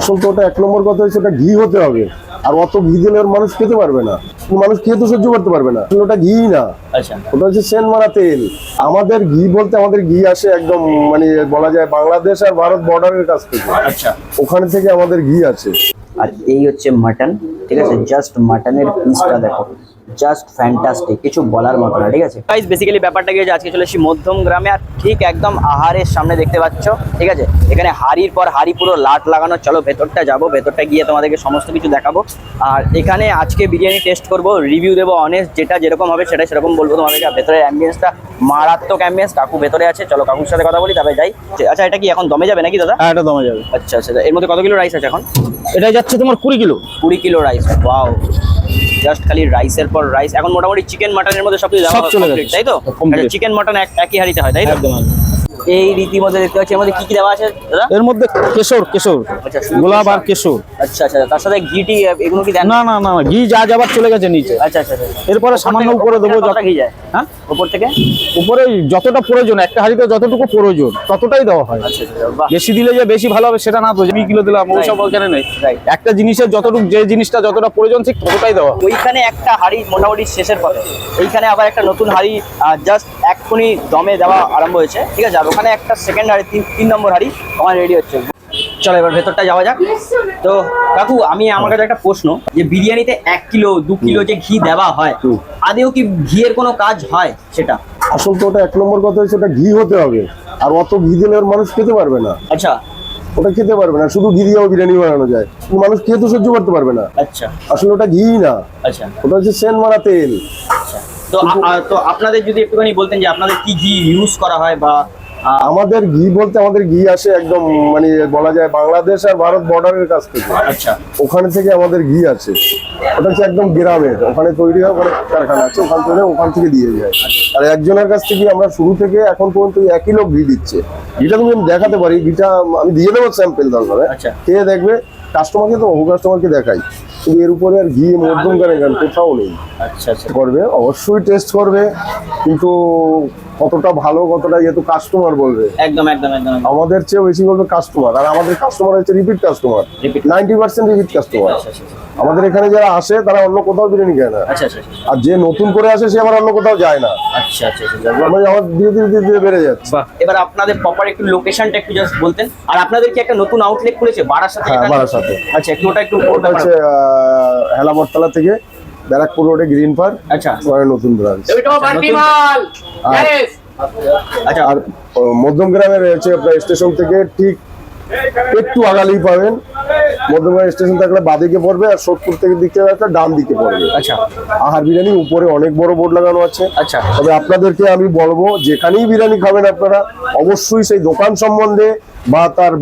আসল তো ওটা এক নম্বর কথা হচ্ছে ওটা ঘি হতে হবে। আর অত ঘি দিলে ওর মানুষ খেতে পারবে না। মানুষ খেয়ে তো সহ্য করতে পারবে না। ওটা ঘি না। আচ্ছা। ওটা হচ্ছে সেন মারা তেল। আমাদের ঘি বলতে আমাদের ঘি আসে একদম মানে বলা যায় বাংলাদেশ আর ভারত বর্ডারের কাছ থেকে। আচ্ছা। ওখানে থেকে আমাদের ঘি আছে। আর এই হচ্ছে মাটন ঠিক আছে? জাস্ট মাটনের পিসটা দেখো। জাস্ট ফ্যান্টাস্টিক কিছু বলার মতো না ঠিক আছে? গাইস বেসিক্যালি ব্যাপারটা কি হচ্ছে আজকে চলে এসেছি মধ্যম গ্রামে আর ঠিক একদম আহারের সামনে দেখতে পাচ্ছ ঠিক আছে? এখানে হাড়ির পর হাড়ি পুরো লাট লাগানো চলো ভেতরটা যাব ভেতরটা গিয়ে তোমাদেরকে সমস্ত কিছু দেখাবো। আর এখানে আজকে বিরিয়ানি টেস্ট করব রিভিউ দেবো অনেস্ট যেটা যেরকম হবে সেটা সেরকম বলব তোমাদেরকে। আর ভেতরের অ্যাম্বিয়েন্সটা মারাত্মক অ্যাম্বিয়েন্স কাকু ভেতরে আছে চলো কাকুর সাথে কথা বলি তবে যাই। আচ্ছা এটা কি এখন দমে যাবে নাকি দাদা? হ্যাঁ এটা দমে যাবে। আচ্ছা আচ্ছা এর মধ্যে কত কিলো রাইস আছে এখন? এটা যাচ্ছে তোমার কুড়ি কিলো। কুড়ি কিলো রাইস ওয়াও জাস্ট খালি রাইসের পর রাইস এখন মোটামুটি চিকেন মাটনের মধ্যে সব কিছু। তাই তো চিকেন মাটন একই হারিতে হয় তাই তো। এই রীতিমতো দেখতে পাচ্ছি। মধ্যে কি কি দেওয়া আছে দাদা? এর মধ্যে কেশর কেশর। আচ্ছা, গোলাপ আর কেশর। আচ্ছা আচ্ছা তার সাথে ঘিটি এগুলো কি দেন? না না না ঘি যা যাবার চলে গেছে নিচে। আচ্ছা আচ্ছা আচ্ছা। এরপরে সামান্য উপরে দেবো ওপর যত- ঘি যায়। হ্যাঁ? উপর থেকে? উপরে যতটা প্রয়োজন একটা হাঁড়িতে যতটুকু প্রয়োজন ততটাই দেওয়া হয়। আচ্ছা বেশি দিলে যে বেশি ভালো হবে সেটা না তো দুই কিলো দিলাম ওসব Right. ওখানে নেই. একটা জিনিসের যতটুকু যে জিনিসটা যতটা প্রয়োজন ঠিক ততটাই দেওয়া ওইখানে একটা হাড়ি মোটামুটি শেষের পথে। এইখানে আবার একটা নতুন হাড়ি জাস্ট এক্ষুনি দমে দেওয়া আরম্ভ হয়েছে ঠিক আছে? আর ওখানে একটা সেকেন্ড হাড়ি তিন তিন নম্বর হাড়ি আমার রেডি হচ্ছে। চলো এবার ভেতরটা যাওয়া যাক। তো কাকু আমি আমার কাছে একটা প্রশ্ন যে বিরিয়ানিতে এক কিলো দু কিলো যে ঘি দেওয়া হয় আদেও কি ঘিয়ের কোনো কাজ হয় সেটা? আসল তো ওটা এক নম্বর কথা হচ্ছে ওটা ঘি হতে হবে। আর অত ঘি দিলে ওর মানুষ খেতে পারবে না। আচ্ছা। ওটা খেতে পারবে না শুধু ঘি দিয়েও বিরিয়ানি বানানো যায়। মানুষ খেয়ে তো সহ্য করতে পারবে না। আচ্ছা। আসলে ওটা ঘি না। আচ্ছা। ওটা হচ্ছে সেন মারা তেল। আচ্ছা। তো তো আপনাদের যদি একটুখানি বলতেন যে আপনাদের কি ঘি ইউজ করা হয় বা আমাদের ঘি বলতে আমাদের ঘি আসে একদম মানে বলা যায় বাংলাদেশ আর ভারত বর্ডারের কাছ থেকে। আচ্ছা। ওখানে থেকে আমাদের ঘি আছে ওটা হচ্ছে একদম গ্রামের। ওখানে তৈরি হয় অনেক কারখানা আছে ওখান থেকে ওখান থেকে দিয়ে যায়। আর একজনের কাছ থেকে আমরা শুরু থেকে এখন পর্যন্ত একই লোক ঘি দিচ্ছে। ঘিটা তুমি আমি দেখাতে পারি ঘিটা আমি দিয়ে দেবো স্যাম্পেল দরকার। খেয়ে দেখবে কাস্টমারকে তো বহু কাস্টমারকে দেখাই। কিন্তু এর উপরে আর ঘি মধ্যম গানে গান কোথাও নেই। আচ্ছা আচ্ছা। করবে অবশ্যই টেস্ট করবে। কিন্তু কতটা ভালো কতটা যেহেতু কাস্টমার বলবে। একদম একদম একদম। আমাদের চেয়ে বেশি বলবে কাস্টমার আর আমাদের কাস্টমার হচ্ছে repeat customer. Ninety percent repeat customer. আমাদের এখানে যারা আসে তারা অন্য কোথাও বিরিয়ানি খায় না। আচ্ছা আচ্ছা আচ্ছা। আর যে নতুন করে আসে সে আবার অন্য কোথাও যায় না। আচ্ছা আচ্ছা আচ্ছা মানে আমার ধীরে ধীরে ধীরে ধীরে বেড়ে যাচ্ছে। এবার আপনাদের প্রপার একটু লোকেশনটা একটু জাস্ট বলতেন। আর আপনাদের কি একটা নতুন আউটলেট খুলেছে? বারাসাতে হ্যাঁ, বারাসাতে। আচ্ছা একটু ওটা একটু ওটা হচ্ছে হেলাবরতলা থেকে ব্যারাকপুর রোডে গ্রিন পার্ক আচ্ছা। নতুন ব্রাঞ্চ আচ্ছা আর ও, মধ্যম গ্রামে রয়েছে আপনার স্টেশন থেকে ঠিক একটু আগালেই পাবেন। মধ্যমগ্রাম স্টেশন থাকলে বাদিকে পড়বে আর সোদপুর থেকে দিক থেকে একটা ডান দিকে পড়বে। আচ্ছা। আহার বিরিয়ানি উপরে অনেক বড় বোর্ড লাগানো আছে। আচ্ছা। তবে আপনাদেরকে আমি বলব যেখানেই বিরিয়ানি খাবেন আপনারা অবশ্যই সেই দোকান সম্বন্ধে বা তার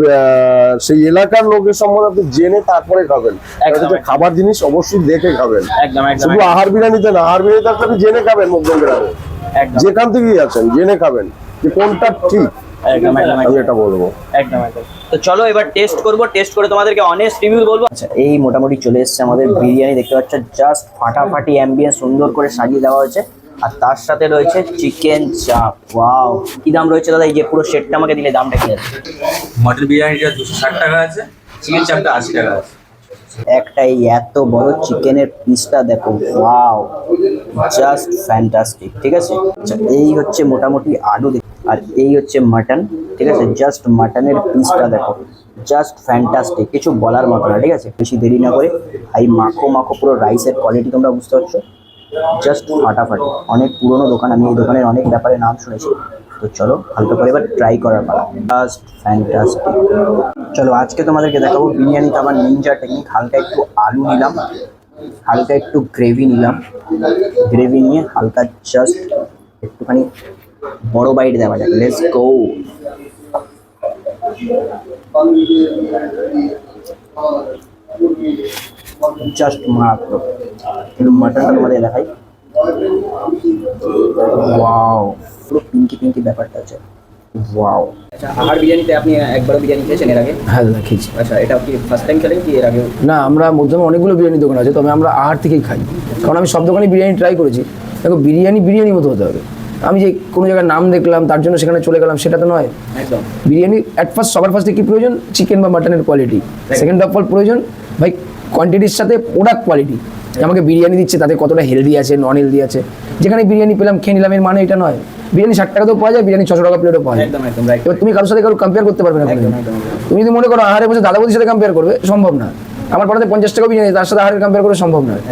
সেই এলাকার লোকের সম্বন্ধে আপনি জেনে তারপরে খাবেন। খাবার জিনিস অবশ্যই দেখে খাবেন। শুধু আহার বিরিয়ানিতে না আহার বিরিয়ানিতে আপনি জেনে খাবেন মধ্যম গ্রামে যেখান থেকেই আছেন জেনে খাবেন যে কোনটা ঠিক। একদম একদম আমি এটা বলব। একদম একদম। তো চলো এবার টেস্ট করব টেস্ট করে তোমাদেরকে অনেস্ট রিভিউ বলব। আচ্ছা এই মোটামুটি চলে এসেছে আমাদের বিরিয়ানি দেখতে পাচ্ছ জাস্ট ফাটাফাটি অ্যাম্বিয়েন্স সুন্দর করে সাজিয়ে দেওয়া হয়েছে। আর তার সাথে রয়েছে চিকেন চাপ ওয়াও কি দাম রয়েছে দাদা? এই যে পুরো সেটটা আমাকে দিলে দামটা কি আছে? মটন বিরিয়ানিটা দুশো ষাট টাকা আছে চিকেন চাপটা আশি টাকা আছে। একটা এই এত বড় চিকেনের পিসটা দেখো ওয়াও জাস্ট ফ্যান্টাস্টিক ঠিক আছে? আচ্ছা এই হচ্ছে মোটামুটি আলু দেখ- আর এই হচ্ছে মাটন ঠিক আছে? জাস্ট মাটনের পিসটা দেখো। জাস্ট ফ্যান্টাস্টিক কিছু বলার মতো না ঠিক আছে? বেশি দেরি না করে এই মাখো মাখো পুরো রাইসের কোয়ালিটি তোমরা বুঝতে পারছ? জাস্ট ফাটাফাটি। অনেক পুরনো দোকান আমি এই দোকানের অনেক ব্যাপারে নাম শুনেছি। তো চলো হালকা করে এবার ট্রাই করার পালা। জাস্ট ফ্যান্টাস্টিক চলো আজকে তোমাদেরকে দেখাবো বিরিয়ানি খাবার নিনজা টেকনিক হালকা একটু আলু নিলাম হালকা একটু গ্রেভি নিলাম। গ্রেভি নিয়ে হালকা জাস্ট একটুখানি বড় বাইট দেওয়া যাক লেটস গো জাস্ট মারাত্মক একটু মাটনটা তোমাদের দেখাই। ওয়াও পুরো পিঙ্কি পিঙ্কি ব্যাপারটা আছে। ওয়াও আচ্ছা আহার বিরিয়ানিতে আপনি একবারও বিরিয়ানি খেয়েছেন এর আগে? হ্যাঁ দাদা খেয়েছি। আচ্ছা এটা কি ফার্স্ট টাইম খেলেন কি এর আগে না আমরা মধ্যমে অনেকগুলো বিরিয়ানি দোকান আছে তবে আমরা আহার থেকেই খাই। কারণ আমি সব দোকানে বিরিয়ানি ট্রাই করেছি। দেখো বিরিয়ানি বিরিয়ানি মতো হতে হবে। আমি যে কোনো জায়গায় নাম দেখলাম তার জন্য সেখানে চলে গেলাম সেটা তো নয়। একদম। বিরিয়ানি অ্যাট ফার্স্ট সবার ফার্স্টে কি প্রয়োজন? চিকেন বা মাটনের কোয়ালিটি সেকেন্ড অফ অল প্রয়োজন ভাই কোয়ান্টিটির সাথে প্রোডাক্ট কোয়ালিটি আমাকে বিরিয়ানি দিচ্ছে তাতে কতটা হেলদি আছে নন হেলদি আছে। যেখানে বিরিয়ানি পেলাম খেয়ে নিলাম এর মানে এটা নয়। বিরিয়ানি ষাট টাকাতেও পাওয়া যায় বিরিয়ানি ছশো টাকা প্লেটও পাওয়া যায়। এবার তুমি কারোর সাথে কারও কম্পেয়ার করতে পারবে না। তুমি যদি মনে করো আহারে বসে দাদা বৌদির সাথে কম্পেয়ার করবে সম্ভব না। আমার পাড়াতে পঞ্চাশ টাকা বিরিয়ানি তার সাথে আহারের কম্পেয়ার করা সম্ভব নয়।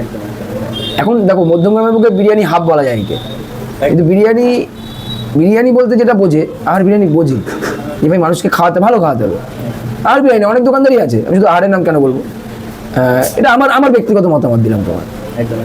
এখন দেখো মধ্যমগ্রামের বুকে বিরিয়ানি হাফ বলা যায় একে। কিন্তু বিরিয়ানি বিরিয়ানি বলতে যেটা বোঝে আর বিরিয়ানি বোঝে। যে ভাই মানুষকে খাওয়াতে ভালো খাওয়াতে হবে। আর বিরিয়ানি অনেক দোকানদারই আছে। আমি শুধু আহারের নাম কেন বলব? এটা আমার আমার ব্যক্তিগত মতামত দিলাম তোমার। একদম।